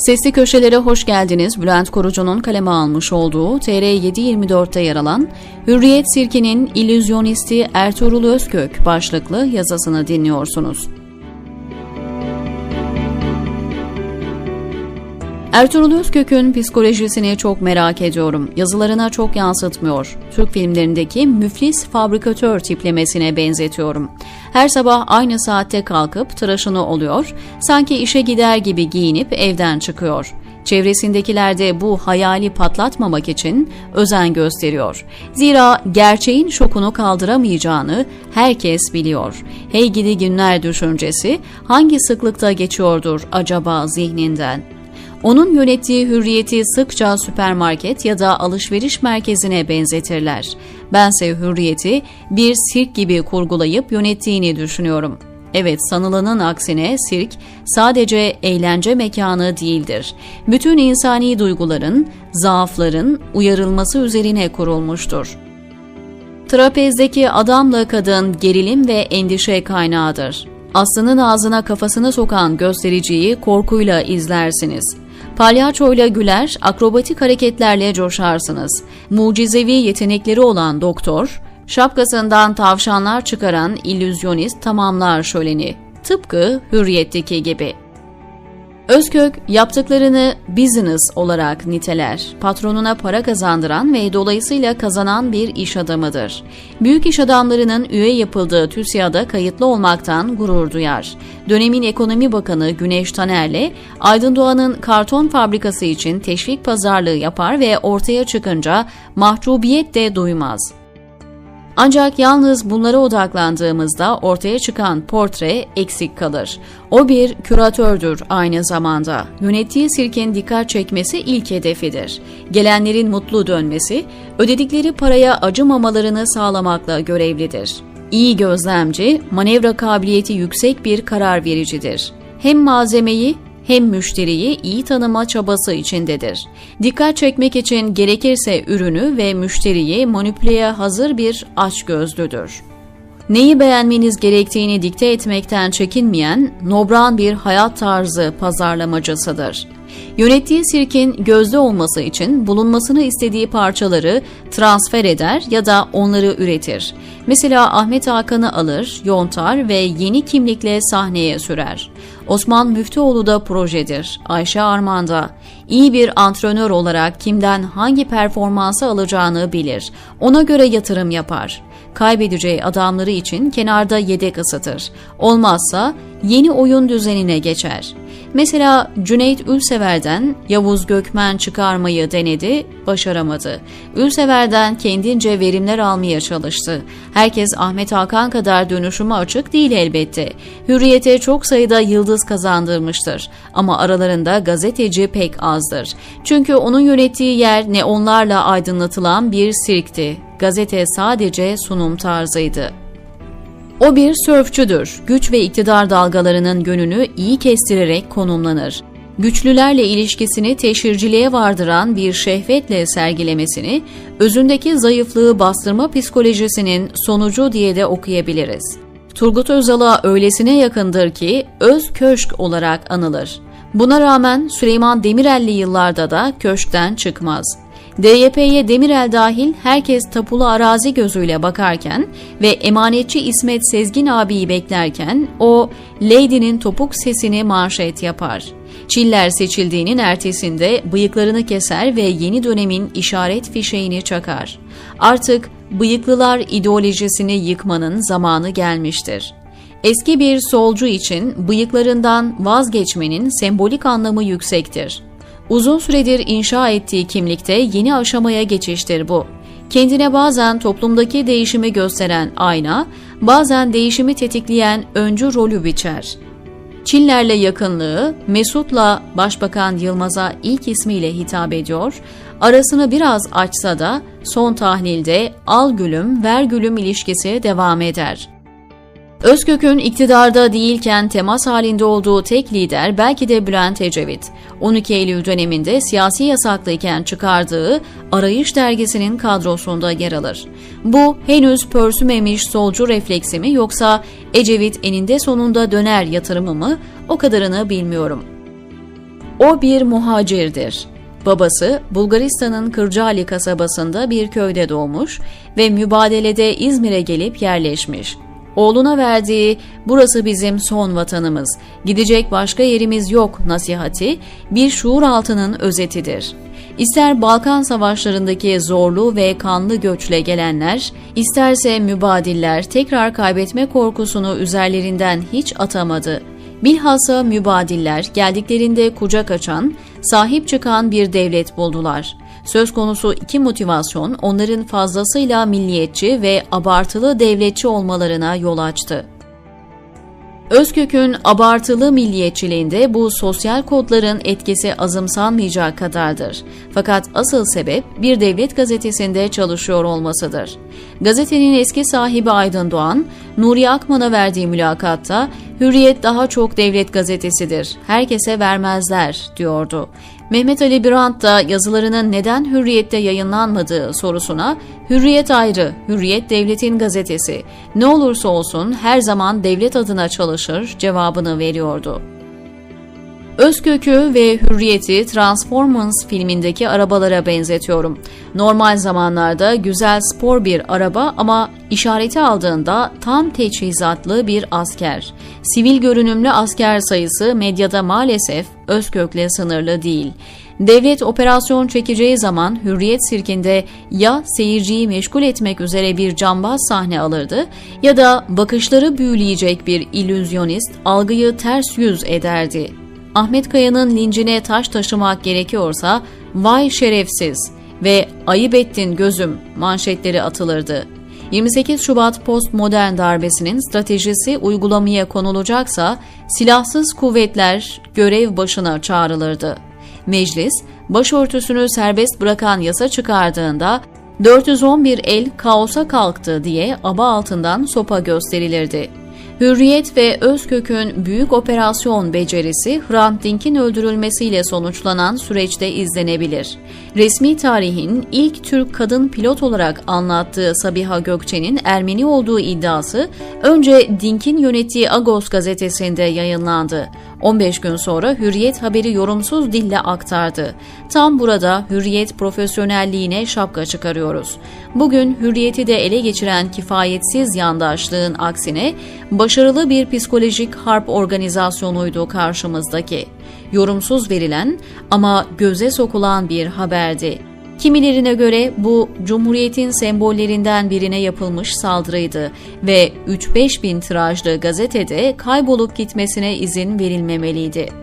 Sesli köşelere hoş geldiniz. Bülent Korucu'nun kaleme almış olduğu TR724'te yer alan Hürriyet Sirki'nin illüzyonisti Ertuğrul Özkök başlıklı yazısını dinliyorsunuz. Ertuğrul Özkök'ün psikolojisini çok merak ediyorum. Yazılarına çok yansıtmıyor. Türk filmlerindeki müflis fabrikatör tiplemesine benzetiyorum. Her sabah aynı saatte kalkıp tıraşını oluyor, sanki işe gider gibi giyinip evden çıkıyor. Çevresindekiler de bu hayali patlatmamak için özen gösteriyor. Zira gerçeğin şokunu kaldıramayacağını herkes biliyor. Hey gidi günler düşüncesi hangi sıklıkta geçiyordur acaba zihninden? Onun yönettiği hürriyeti sıkça süpermarket ya da alışveriş merkezine benzetirler. Bense hürriyeti bir sirk gibi kurgulayıp yönettiğini düşünüyorum. Evet sanılanın aksine sirk sadece eğlence mekanı değildir. Bütün insani duyguların, zaafların uyarılması üzerine kurulmuştur. Trapezdeki adamla kadın gerilim ve endişe kaynağıdır. Aslanın ağzına kafasını sokan göstericiyi korkuyla izlersiniz. Palyaçoyla güler, akrobatik hareketlerle coşarsınız. Mucizevi yetenekleri olan doktor, şapkasından tavşanlar çıkaran illüzyonist tamamlar şöleni. Tıpkı hürriyetteki gibi. Özkök yaptıklarını business olarak niteler. Patronuna para kazandıran ve dolayısıyla kazanan bir iş adamıdır. Büyük iş adamlarının üye yapıldığı TÜSİAD'a kayıtlı olmaktan gurur duyar. Dönemin ekonomi bakanı Güneş Taner'le Aydın Doğan'ın karton fabrikası için teşvik pazarlığı yapar ve ortaya çıkınca mahcubiyet de duymaz. Ancak yalnız bunlara odaklandığımızda ortaya çıkan portre eksik kalır. O bir küratördür aynı zamanda. Yönettiği sirkin dikkat çekmesi ilk hedefidir. Gelenlerin mutlu dönmesi, ödedikleri paraya acımamalarını sağlamakla görevlidir. İyi gözlemci, manevra kabiliyeti yüksek bir karar vericidir. Hem malzemeyi hem müşteriyi iyi tanıma çabası içindedir. Dikkat çekmek için gerekirse ürünü ve müşteriyi manipüleye hazır bir açgözlüdür. Neyi beğenmeniz gerektiğini dikte etmekten çekinmeyen, nobran bir hayat tarzı pazarlamacısıdır. Yönettiği sirkin gözde olması için bulunmasını istediği parçaları transfer eder ya da onları üretir. Mesela Ahmet Hakan'ı alır, yontar ve yeni kimlikle sahneye sürer. Osman Müftüoğlu da projedir. Ayşe Armanda. İyi bir antrenör olarak kimden hangi performansı alacağını bilir. Ona göre yatırım yapar. Kaybedeceği adamları için kenarda yedek ısıtır. Olmazsa yeni oyun düzenine geçer. Mesela Cüneyt Ülsever'den Yavuz Gökmen çıkarmayı denedi, başaramadı. Ülsever'den kendince verimler almaya çalıştı. Herkes Ahmet Hakan kadar dönüşüme açık değil elbette. Hürriyete çok sayıda yıldız kazandırmıştır. Ama aralarında gazeteci pek azdır. Çünkü onun yönettiği yer ne onlarla aydınlatılan bir sirkti. Gazete sadece sunum tarzıydı. O bir sörfçüdür. Güç ve iktidar dalgalarının yönünü iyi kestirerek konumlanır. Güçlülerle ilişkisini teşhirciliğe vardıran bir şehvetle sergilemesini, özündeki zayıflığı bastırma psikolojisinin sonucu diye de okuyabiliriz. Turgut Özal'a öylesine yakındır ki öz köşk olarak anılır. Buna rağmen Süleyman Demirel'li yıllarda da köşkten çıkmaz. DYP'ye Demirel dahil herkes tapulu arazi gözüyle bakarken ve emanetçi İsmet Sezgin abiyi beklerken o Lady'nin topuk sesini manşet yapar. Çiller seçildiğinin ertesinde bıyıklarını keser ve yeni dönemin işaret fişeğini çakar. Artık bıyıklılar ideolojisini yıkmanın zamanı gelmiştir. Eski bir solcu için bıyıklarından vazgeçmenin sembolik anlamı yüksektir. Uzun süredir inşa ettiği kimlikte yeni aşamaya geçiştir bu. Kendine bazen toplumdaki değişimi gösteren ayna, bazen değişimi tetikleyen öncü rolü biçer. Çillerle yakınlığı, Mesut'la Başbakan Yılmaz'a ilk ismiyle hitap ediyor, arasını biraz açsa da son tahlilde al gülüm ver gülüm ilişkisi devam eder. Özkök'ün iktidarda değilken temas halinde olduğu tek lider belki de Bülent Ecevit. 12 Eylül döneminde siyasi yasaklıyken çıkardığı Arayış dergisinin kadrosunda yer alır. Bu henüz pörsümemiş solcu refleksi mi yoksa Ecevit eninde sonunda döner yatırımı mı o kadarını bilmiyorum. O bir muhacirdir. Babası Bulgaristan'ın Kırcaali kasabasında bir köyde doğmuş ve mübadelede İzmir'e gelip yerleşmiş. Oğluna verdiği burası bizim son vatanımız, gidecek başka yerimiz yok nasihati bir şuur altının özetidir. İster Balkan savaşlarındaki zorlu ve kanlı göçle gelenler, isterse mübadiller tekrar kaybetme korkusunu üzerlerinden hiç atamadı. Bilhassa mübadiller geldiklerinde kucak açan, sahip çıkan bir devlet buldular. Söz konusu iki motivasyon onların fazlasıyla milliyetçi ve abartılı devletçi olmalarına yol açtı. Özkök'ün abartılı milliyetçiliğinde bu sosyal kodların etkisi azımsanmayacak kadardır. Fakat asıl sebep bir devlet gazetesinde çalışıyor olmasıdır. Gazetenin eski sahibi Aydın Doğan, Nuri Akman'a verdiği mülakatta Hürriyet daha çok devlet gazetesidir, herkese vermezler diyordu. Mehmet Ali Birant da yazılarının neden Hürriyet'te yayınlanmadığı sorusuna Hürriyet ayrı, Hürriyet devletin gazetesi. Ne olursa olsun her zaman devlet adına çalışır cevabını veriyordu. Özkök'ü ve Hürriyet'i Transformers filmindeki arabalara benzetiyorum. Normal zamanlarda güzel spor bir araba ama işareti aldığında tam teçhizatlı bir asker. Sivil görünümlü asker sayısı medyada maalesef Özkök'le sınırlı değil. Devlet operasyon çekeceği zaman Hürriyet sirkinde ya seyirciyi meşgul etmek üzere bir cambaz sahne alırdı ya da bakışları büyüleyecek bir illüzyonist algıyı ters yüz ederdi. Ahmet Kaya'nın lincine taş taşımak gerekiyorsa vay şerefsiz ve ayıp ettin gözüm manşetleri atılırdı. 28 Şubat postmodern darbesinin stratejisi uygulamaya konulacaksa silahsız kuvvetler görev başına çağrılırdı. Meclis başörtüsünü serbest bırakan yasa çıkardığında 411 el kaosa kalktı diye aba altından sopa gösterilirdi. Hürriyet ve Özkök'ün büyük operasyon becerisi Hrant Dink'in öldürülmesiyle sonuçlanan süreçte izlenebilir. Resmi tarihin ilk Türk kadın pilot olarak anlattığı Sabiha Gökçe'nin Ermeni olduğu iddiası önce Dink'in yönettiği Agos gazetesinde yayınlandı. 15 gün sonra Hürriyet haberi yorumsuz dille aktardı. Tam burada Hürriyet profesyonelliğine şapka çıkarıyoruz. Bugün Hürriyeti de ele geçiren kifayetsiz yandaşlığın aksine başarılı bir psikolojik harp organizasyonuydu karşımızdaki. Yorumsuz verilen ama göze sokulan bir haberdi. Kimilerine göre bu Cumhuriyet'in sembollerinden birine yapılmış saldırıydı ve 3-5 bin tirajlı gazetede kaybolup gitmesine izin verilmemeliydi.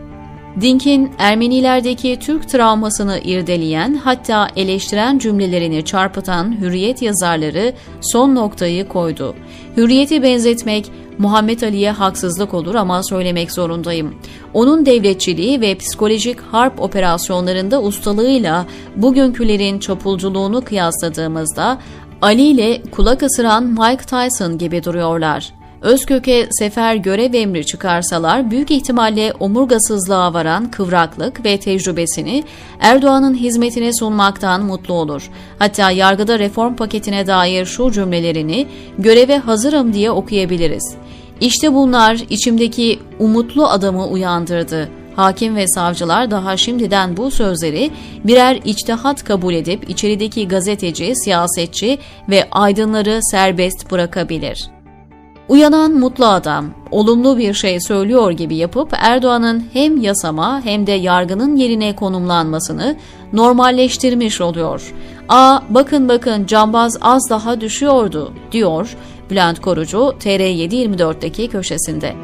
Dink'in Ermenilerdeki Türk travmasını irdeleyen hatta eleştiren cümlelerini çarpıtan Hürriyet yazarları son noktayı koydu. Hürriyeti benzetmek Muhammed Ali'ye haksızlık olur ama söylemek zorundayım. Onun devletçiliği ve psikolojik harp operasyonlarında ustalığıyla bugünkülerin çapulculuğunu kıyasladığımızda Ali ile kulak ısıran Mike Tyson gibi duruyorlar. Özkök'e sefer görev emri çıkarsalar büyük ihtimalle omurgasızlığa varan kıvraklık ve tecrübesini Erdoğan'ın hizmetine sunmaktan mutlu olur. Hatta yargıda reform paketine dair şu cümlelerini göreve hazırım diye okuyabiliriz. İşte bunlar içimdeki umutlu adamı uyandırdı. Hakim ve savcılar daha şimdiden bu sözleri birer içtihat kabul edip içerideki gazeteci, siyasetçi ve aydınları serbest bırakabilir.'' Uyanan mutlu adam, olumlu bir şey söylüyor gibi yapıp Erdoğan'ın hem yasama hem de yargının yerine konumlanmasını normalleştirmiş oluyor. A bakın bakın cambaz az daha düşüyordu diyor Bülent Korucu TR724'deki köşesinde.